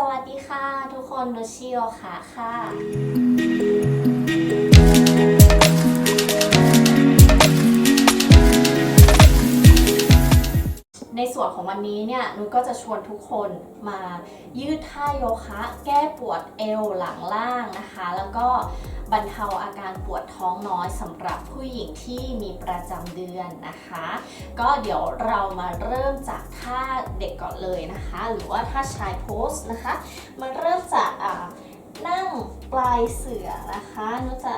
สวัสดีค่ะ ทุกคนโนชิโอค่ะค่ะ วนของวันนี้เนี่ยนุชก็จะชวนทุกคนมายืดท่าโยคะ แก้ปวดเอวหลังล่างนะคะ แล้วก็บรรเทาอาการปวดท้องน้อยสำหรับผู้หญิงที่มีประจำเดือนนะคะ ก็เดี๋ยวเรามาเริ่มจากท่าเด็กก่อนเลยนะคะ หรือว่าท่าชายโพสนะคะมาเริ่มจากนั่งปลายเสือนะคะนุชจะ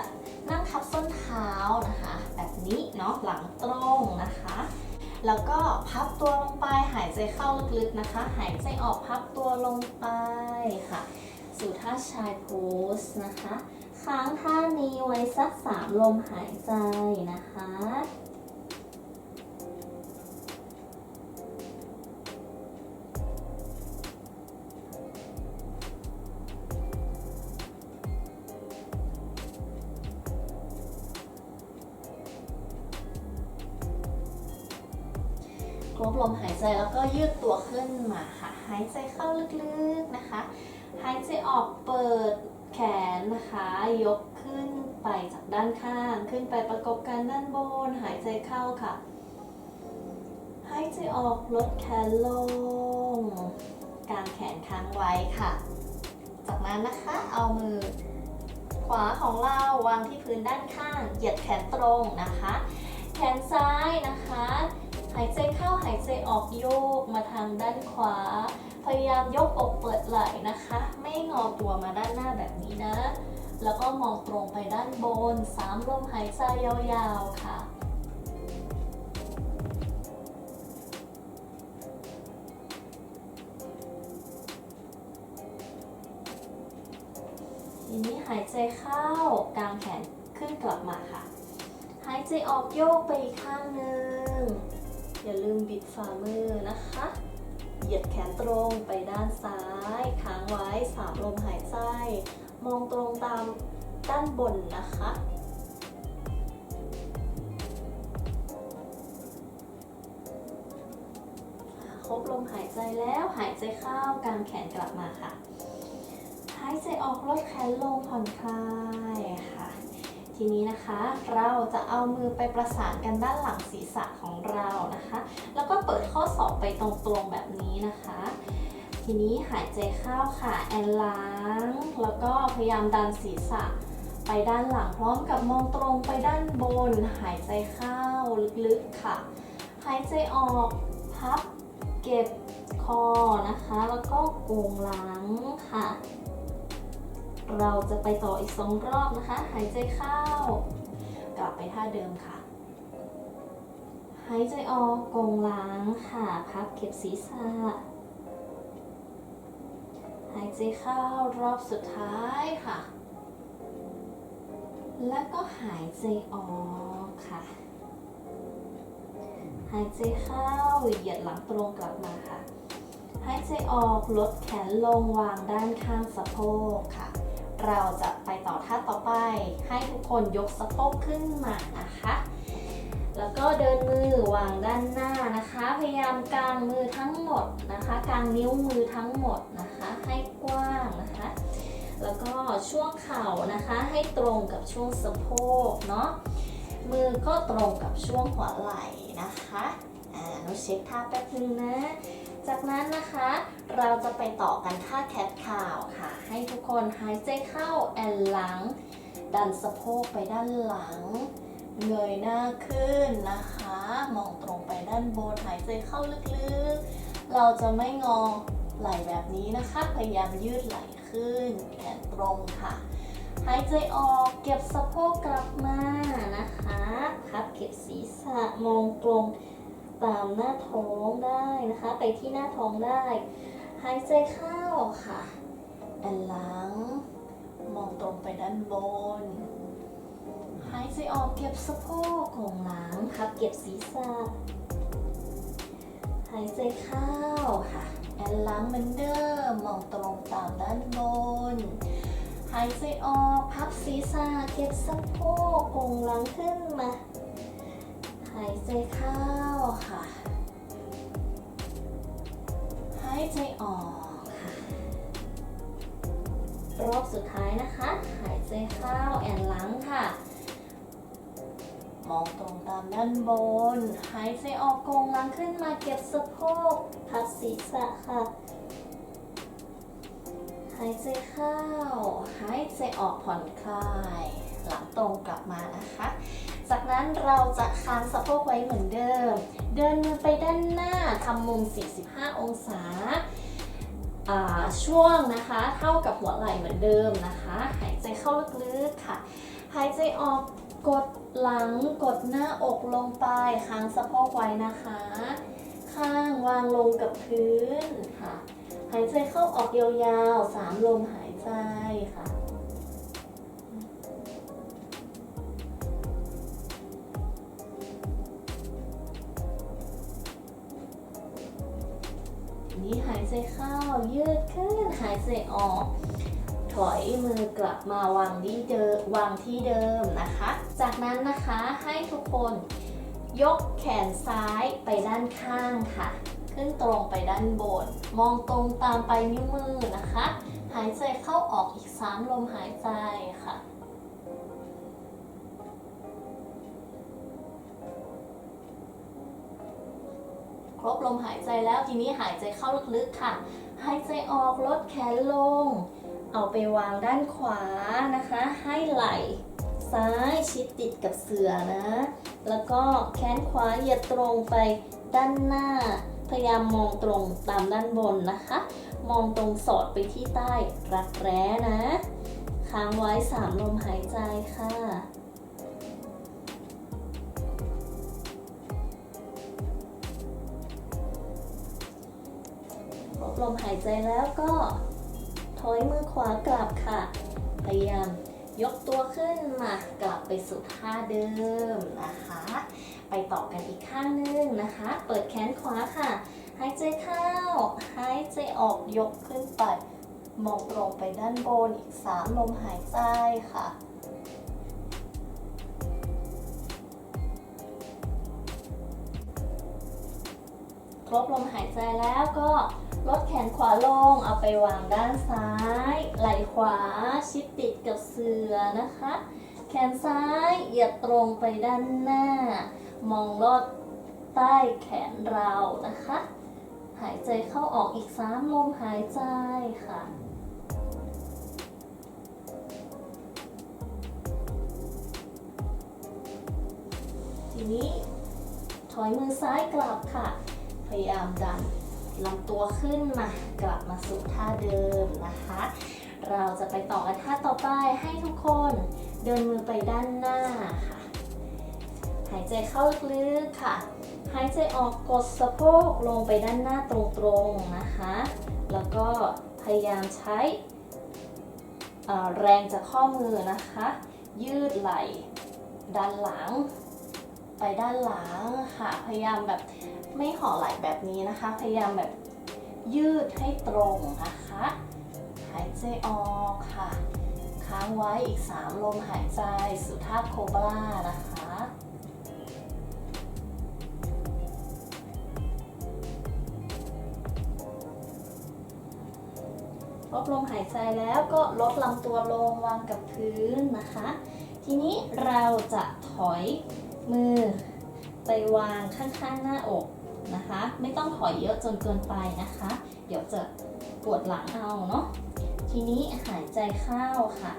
นั่งทับส้นเท้านะคะ แบบนี้เนาะหลังตรงนะคะ แล้วก็พับตัวลงายใจเข้าลึกๆนะคะ หายใจออกพับตัวลงไปค่ะ สู่ท่าชายโพสนะคะ ค้างท่านี้ไว้สักสามลมหายใจนะคะ กลบลมหายใจแล้วก็ยืดตัวขึ้นมาค่ะ หายใจเข้าลึกๆนะคะ หายใจออกเปิดแขนนะคะ ยกขึ้นไปจากด้านข้าง ขึ้นไปประกบกันด้านบน หายใจเข้าค่ะ หายใจออกลดแขนลง กางแขนค้างไว้ค่ะ จากนั้นนะคะเอามือขวาของเราวางที่พื้นด้านข้าง เหยียดแขนตรงนะคะ แขนซ้ายนะคะ หายใจเข้าหายใจออกโยกมาทางด้านขวา พยายามยกอกเปิดไหล่นะคะ ไม่งอตัวมาด้านหน้าแบบนี้นะ แล้วก็มองตรงไปด้านบนสามลมหายใจยาวๆค่ะทีนี้หายใจเข้ากางแขนขึ้นกลับมาค่ะ หายใจออกโยกไปอีกข้างหนึ่ง อย่าลืมบิดฝ่ามือนะคะ เหยียดแขนตรงไปด้านซ้าย ค้างไว้สามลมหายใจ มองตรงตามด้านบนนะคะครบลมหายใจแล้วหายใจเข้ากางแขนกลับมาค่ะ หายใจออกลดแขนลงผ่อนคลายค่ะ ทีนี้นะคะเราจะเอามือไปประสานกันด้านหลังศีรษะของเรานะคะ แล้วก็เปิดข้อศอกไปตรงๆแบบนี้นะคะ ทีนี้หายใจเข้าค่ะแอนล้าง แล้วก็พยายามดันศีรษะไปด้านหลังพร้อมกับมองตรงไปด้านบน หายใจเข้าลึกๆค่ะ หายใจออกพับเก็บคอนะคะ แล้วก็โกงหลังค่ะ เราจะไปต่ออีกสองรอบนะคะ หายใจเข้า กลับไปท่าเดิมค่ะ หายใจออกกงหลังค่ะ พับเก็บศีรษะ หายใจเข้ารอบสุดท้ายค่ะ แล้วก็หายใจออกค่ะ หายใจเข้าเหยียดหลังตรงกลับมาค่ะหายใจออกลดแขนลงวางด้านข้างสะโพกค่ะ เราจะไปต่อท่าต่อไป ให้ทุกคนยกสะโพกขึ้นมานะคะ แล้วก็เดินมือวางด้านหน้านะคะ พยายามกางมือทั้งหมดนะคะ กางนิ้วมือทั้งหมดนะคะ ให้กว้างนะคะ แล้วก็ช่วงเข่านะคะ ให้ตรงกับช่วงสะโพกเนาะ มือก็ตรงกับช่วงหัวไหล่นะคะ เราเช็คท่าแป๊บนึงนะ จากนั้นนะคะ เราจะไปต่อกันท่าแคทคาวค่ะ ให้ทุกคนหายใจเข้าแอนหลัง ดันสะโพกไปด้านหลัง เงยหน้าขึ้นนะคะ มองตรงไปด้านบนหายใจเข้าลึกๆ เราจะไม่งอไหล่แบบนี้นะคะ พยายามยืดไหล่ขึ้นแขนตรงค่ะ หายใจออกเก็บสะโพกกลับมานะคะ พับเก็บศีรษะมองตรง ตามหน้าท้องได้นะคะ ไปที่หน้าท้องได้ หายใจเข้าค่ะแอนหลัง มองตรงไปด้านบน หายใจออกเก็บสะโพกของหลังพับ เก็บศีรษะ หายใจเข้าค่ะแอนหลังเหมือนเดิม มองตรงตามด้านบน หายใจออกพับศีรษะเก็บสะโพกกงหลังขึ้นมาายใจเข้าค่ะ หายใจออกค่ะ รอบสุดท้ายนะคะ หายใจเข้าแอนหลังค่ะ มองตรงตามด้านบน หายใจออกโกงหลังขึ้นมาเก็บสะโพกพับศีรษะค่ะ หายใจเข้า หายใจออกผ่อนคลาย เราจะค้างสะโพกไว้เหมือนเดิม เดินมือไปด้านหน้าทำมุม 45 องศา ช่วงนะคะ เท่ากับหัวไหล่เหมือนเดิมนะคะ หายใจเข้าลึกๆค่ะ หายใจออกกดหลังกดหน้าอกลงไปค้างสะโพกไว้นะคะ ข้างวางลงกับพื้นค่ะ หายใจเข้าออกยาวๆสามลมหายใจค่ะ นี้หายใจเข้ายืดขึ้นหายใจออก ถอยมือกลับมาวางที่เดิมวางที่เดิมนะคะ จากนั้นนะคะให้ทุกคนยกแขนซ้ายไปด้านข้างค่ะ ขึ้นตรงไปด้านบน มองตรงตามไปนิ้วมือนะคะ หายใจเข้าออกอีก 3 ลมหายใจค่ะ ลมหายใจแล้วทีนี้หายใจเข้าลึกๆค่ะ หายใจออกลดแขนลง เอาไปวางด้านขวานะคะ ให้ไหล่ซ้ายชิดติดกับเสือนะ แล้วก็แขนขวาเหยียดตรงไปด้านหน้า พยายามมองตรงตามด้านบนนะคะ มองตรงสอดไปที่ใต้รักแร้นะ ค้างไว้สามลมหายใจค่ะ ลมหายใจแล้วก็ถอยมือขวากลับค่ะ พยายามยกตัวขึ้นมากลับไปสู่ท่าเดิมนะคะ ไปต่อกันอีกข้างหนึงนะคะ เปิดแขนขวาค่ะ หายใจเข้า หายใจออกยกขึ้นไป มองตรงไปด้านบนอีก3ลมหายใจค่ะครบลมหายใจแล้วก็ ลดแขนขวาลง เอาไปวางด้านซ้าย ไหล่ขวาชิดติดกับเสือนะคะ แขนซ้ายเหยียดตรงไปด้านหน้า มองลอดใต้แขนเรานะคะ หายใจเข้าออกอีก3ลมหายใจค่ะทีนี้ถอยมือซ้ายกลับค่ะ พยายามดัน ลำตัวขึ้นมากลับมาสู่ท่าเดิมนะคะ เราจะไปต่อกันท่าต่อไปให้ทุกคนเดินมือไปด้านหน้าค่ะ หายใจเข้าลึกๆค่ะ หายใจออกกดสะโพกลงไปด้านหน้าตรงๆนะคะ แล้วก็พยายามใช้แรงจากข้อมือนะคะ ยืดไหล่ด้านหลัง ไปด้านหลังค่ะ พยายามแบบไม่ห่อไหล่แบบนี้นะคะ พยายามแบบยืดให้ตรงนะคะ หายใจออกค่ะ ค้างไว้อีก 3 ลมหายใจสู่ท่าโคบรานะคะลดลมหายใจแล้วก็ลดลำตัวลงวางกับพื้นนะคะ ทีนี้เราจะถอย มือไปวางข้างๆหน้าอกนะคะ ไม่ต้องถอยเยอะจนเกินไปนะคะ เดี๋ยวจะปวดหลังเอาเนาะทีนี้หายใจเข้าค่ะ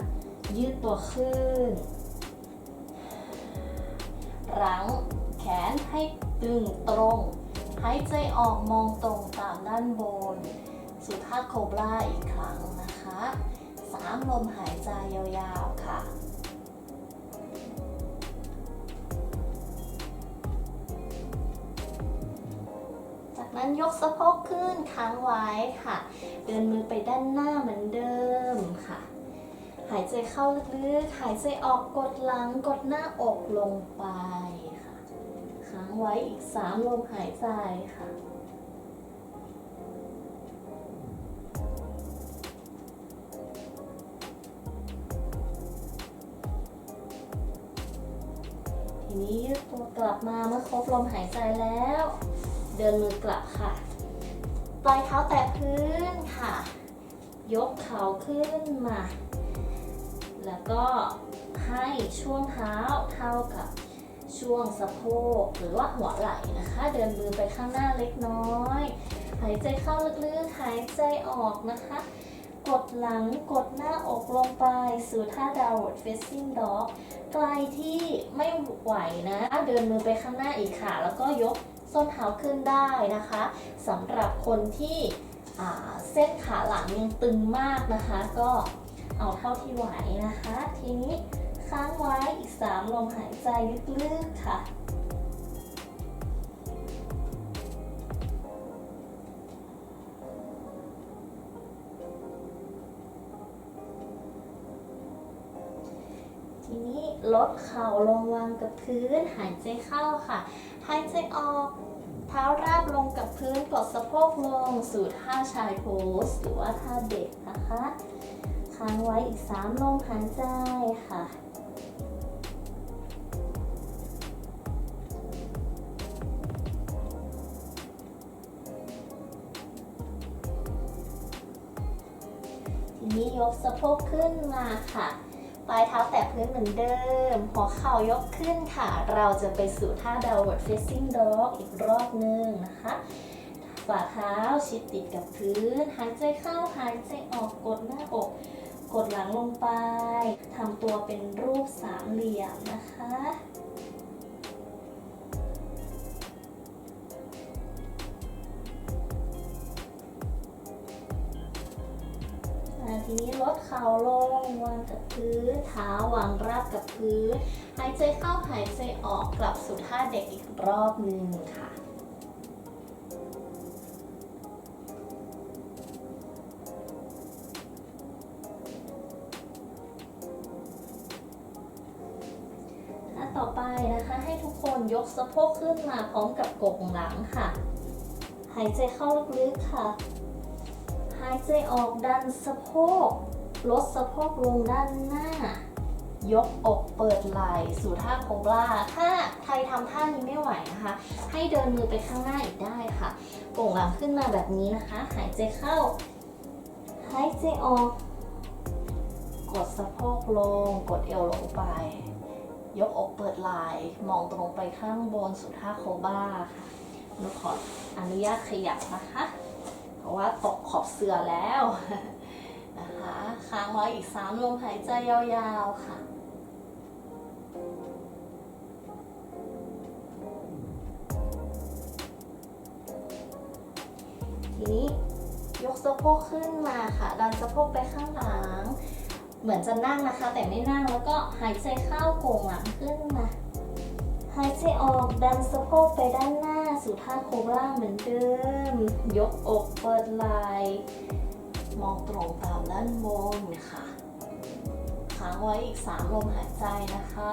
ยืดตัวขึ้น รั้งแขนให้ดึงตรง หายใจออกมองตรงตามด้านบนสู่ท่าโคบราอีกครั้งนะคะ สามลมหายใจยาวๆค่ะ นั้นยกสะโพกขึ้นค้างไว้ค่ะ เดินมือไปด้านหน้าเหมือนเดิมค่ะ หายใจเข้าลึกๆหายใจออกกดหลังกดหน้าอกลงไปค่ะ ค้างไว้อีก3ลมหายใจค่ะทีนี้ยืดตัวกลับมาเมื่อครบลมหายใจแล้ว เดินมือกลับค่ะ ปลายเท้าแตะพื้นค่ะ ยกเข่าขึ้นมา แล้วก็ให้ช่วงเท้าเท่ากับช่วงสะโพกหรือว่าหัวไหล่นะคะ เดินมือไปข้างหน้าเล็กน้อย หายใจเข้าลึกๆ หายใจออกนะคะ กดหลังกดหน้าอกลงไป สู่ท่า downward facing dog ใกลที่ไม่ไหวนะ เดินมือไปข้างหน้าอีกค่ะ แล้วก็ยก ส้นเท้าขึ้นได้นะคะสำหรับคนที่เส้นขาหลังยังตึงมากนะคะ ก็เอาเท่าที่ไหวนะคะ ทีนี้ค้างไว้อีก 3 ลมหายใจลึกๆค่ะ ทีนี้ลดเข่าลงวางกับพื้นหายใจเข้าค่ะ หายใจออก เท้าราบลงกับพื้นกดสะโพกลง สู่ท่าชายโพสหรือว่าท่าเด็กนะคะค้างไว้อีก 3 ลมหายใจค่ะทีนี้ยกสะโพกขึ้นมาค่ะ ปลายเท้าแตะพื้นเหมือนเดิม หัวเข่ายกขึ้นค่ะ เราจะไปสู่ท่า downward facing dog อีกรอบหนึ่งนะคะ ฝ่าเท้าชิดติดกับพื้น หายใจเข้าหายใจออกกดหน้าอก กดหลังลงไป ทำตัวเป็นรูปสามเหลี่ยมนะคะ ทีนี้ลดเข่าลงวางกับพื้นเท้าวางราบกับพื้น หายใจเข้าหายใจออกกลับสู่ท่าเด็กอีกรอบหนึ่งค่ะท่าต่อไปนะคะให้ทุกคนยกสะโพกขึ้นมาพร้อมกับกกหลังค่ะ หายใจเข้าลึกๆค่ะายใจออกดันสะโพก ลดสะโพกลงด้านหน้า ยกอกเปิดไหล่สู่ท่าโคบราถ้าใครทำท่านี้ไม่ไหวนะคะ ให้เดินมือไปข้างหน้าอีกได้ค่ะโก่งหลังขึ้นมาแบบนี้นะคะ หายใจเข้า หายใจออก กดสะโพกลง กดเอวลงไป ยกอกเปิดไหล่มองตรงไปข้างบนสู่ท่าโคบราค่ะหนูขออนุญาตขยับนะคะ ราะว่าตกขอบเสือแล้วนะคะค้างไว้อีก3ลมหายใจยาวๆค่ะทีนี้ยกสะโพกขึ้นมาค่ะ ดันสะโพกไปข้างหลัง เหมือนจะนั่งนะคะ แต่ไม่นั่งแล้วก็หายใจเข้าโก่งหลังขึ้นมา หายใจออกดันสะโพกไปด้านหน้า สู่ท่าโคบราเหมือนเดิม ยกอกเปิดไหล่มองตรงตามด้านบนค่ะค้างไว้อีก 3 ลมหายใจนะคะ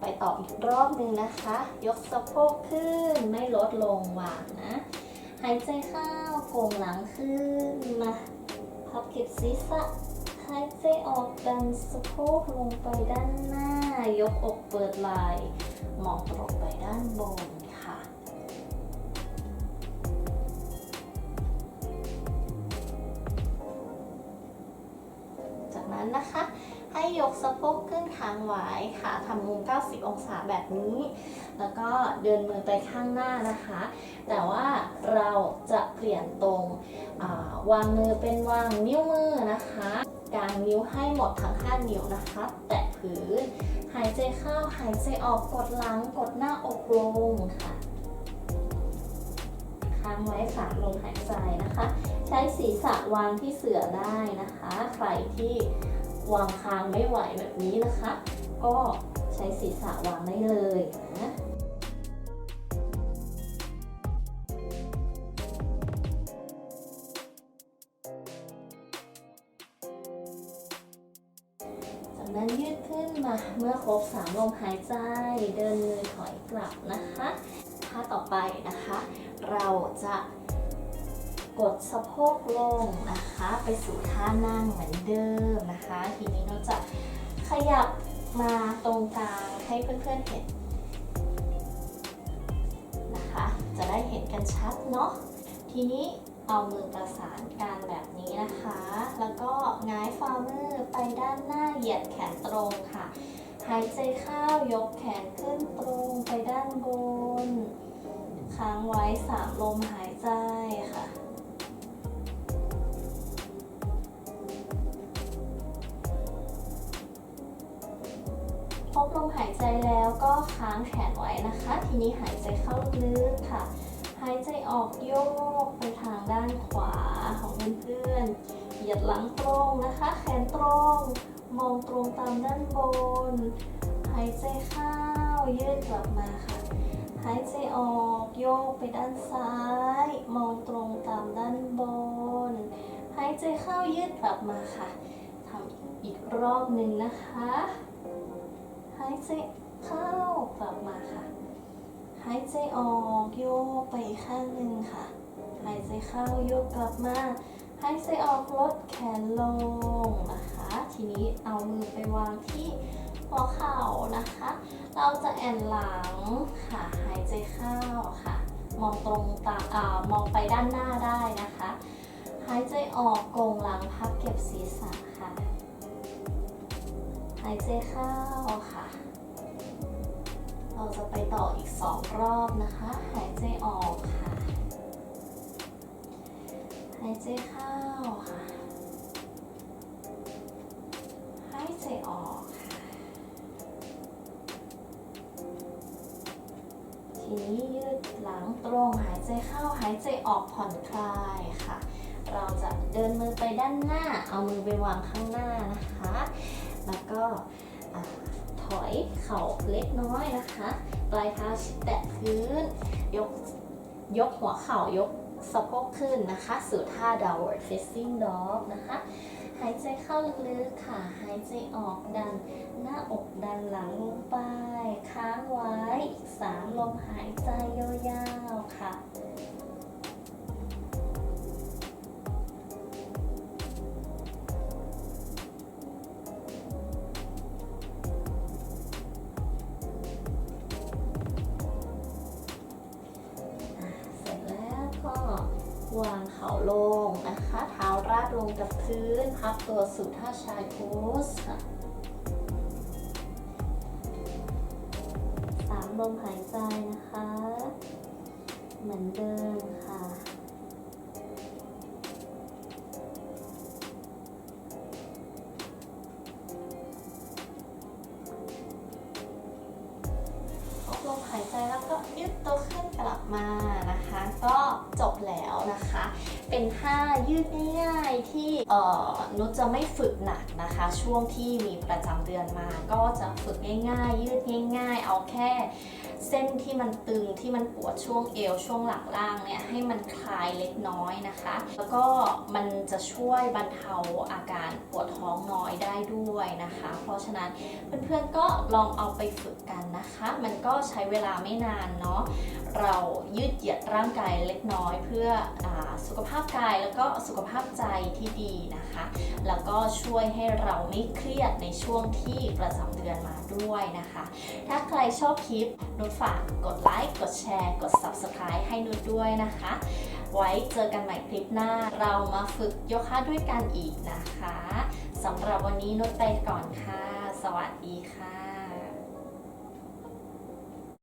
ไปต่ออีกรอบหนึ่งนะคะ ยกสะโพกขึ้นไม่ลดลงวางนะ หายใจเข้าโก่งหลังขึ้นมาพับเก็บศีรษะ หายใจออกดันสะโพกลงไปด้านหน้า ยกอกเปิดไหล่หมองตรงไปด้านบนค่ะ จากนั้นนะคะ ให้ยกสะโพกขึ้นทางไหวค่ะทำมุม 90 องศาแบบนี้ แล้วก็เดินมือไปข้างหน้านะคะ แต่ว่าเราจะเปลี่ยนตรงวางมือเป็นวางนิ้วมือนะคะ กางนิ้วให้หมดทั้ง5นิ้วนะคะ แตะพื้น หายใจเข้าหายใจออกกดหลังกดหน้าอกลงค่ะค้างไว้สามลมหายใจนะคะ ใช้ศีรษะวางที่เสื่อได้นะคะ ใครที่วางค้างไม่ไหวแบบนี้นะคะ ก็ใช้ศีรษะวางได้เลย ลมหายใจเดินมือถอยกลับนะคะท่าต่อไปนะคะ เราจะกดสะโพกลงนะคะ ไปสู่ท่านั่งเหมือนเดิมนะคะ ทีนี้เราจะขยับมาตรงกลางให้เพื่อนๆเห็นนะคะ จะได้เห็นกันชัดเนาะทีนี้เอามือประสานกันแบบนี้นะคะ แล้วก็ง้ายฝ่ามือไปด้านหน้าเหยียดแขนตรงค่ะ หายใจเข้ายกแขนขึ้นตรงไปด้านบน ค้างไว้สามลมหายใจค่ะ พบลมหายใจแล้วก็ค้างแขนไว้นะคะ ทีนี้หายใจเข้าลึกค่ะ หายใจออกโยกไปทางด้านขวาของเพื่อนๆเหยียดหลังตรงนะคะ แขนตรง มองตรงตามด้านบน หายใจเข้า ยืดกลับมาค่ะ หายใจออกโยกไปด้านซ้าย มองตรงตามด้านบน หายใจเข้ายืดกลับมาค่ะทำอีกรอบหนึ่งนะคะ หายใจเข้ากลับมาค่ะ หายใจออกโยกไปข้างหนึ่งค่ะ หายใจเข้าโยกกลับมา หายใจออกลดแขนลงนะคะ ทีนี้เอามือไปวางที่หัวเข่านะคะ เราจะแอนหลังค่ะหายใจเข้าค่ะ มองตรงตามอ่ามองไปด้านหน้าได้นะคะ หายใจออกโกงหลังพับเก็บศีรษะค่ะ หายใจเข้าค่ะ เราจะไปต่ออีกสองรอบนะคะ หายใจออกค่ะ หายใจเข้าค่ะ หายใจออกค่ะ ทีนี้ยืดหลังตรง หายใจเข้า หายใจออกผ่อนคลายค่ะ เราจะเดินมือไปด้านหน้า เอามือไปวางข้างหน้านะคะ แล้วก็ถอยเข่าเล็กน้อยนะคะ ปลายเท้าชิดแตะพื้น ยก ยกหัวเข่ายก สะโพกขึ้นนะคะสู่ท่า downward facing dog นะคะหายใจเข้าลึกๆค่ะ หายใจออกดัน หน้าอกดันหลังลงไป ค้างไว้อีกสามลมหายใจยาวๆค่ะ กับพื้นพับตัวสู่ท่าชายโพสค่ะสามลมหายใจนะคะ เหมือนเดิมค่ะออกลมหายใจแล้วก็ยืดตัวขึ้นกลับมานะคะ ก็จบแล้วนะคะ เป็นท่ายืดง่ายๆที่เอ่อ นุชจะไม่ฝึกหนักนะคะ ช่วงที่มีประจำเดือนมา ก็จะฝึกง่ายๆ ยืดง่าย ๆ เอาแค่เส้นที่มันตึงที่มันปวดช่วงเอวช่วงหลังล่างเนี่ยให้มันคลายเล็กน้อยนะคะ แล้วก็มันจะช่วยบรรเทาอาการปวดท้องน้อย ด้ด้วยนะคะ เพราะฉะนั้นเพื่อนๆก็ลองเอาไปฝึกกันนะคะ มันก็ใช้เวลาไม่นานเนาะเรายืดเหยียดร่างกายเล็กน้อยเพื่ออสุขภาพกายแล้วก็สุขภาพใจที่ดีนะคะ แล้วก็ช่วยให้เราไม่เครียดในช่วงที่ประจำเดือนมาด้วยนะคะ ถ้าใครชอบคลิปนุชฝากกดไลค์กดแชร์ กด Subscribe ให้นุชด้วยนะคะ ไว้เจอกันใหม่คลิปหน้า เรามาฝึกโยคะด้วยกันอีกนะคะสำหรับวันนี้นุชไปก่อนค่ะ สวัสดีค่ะ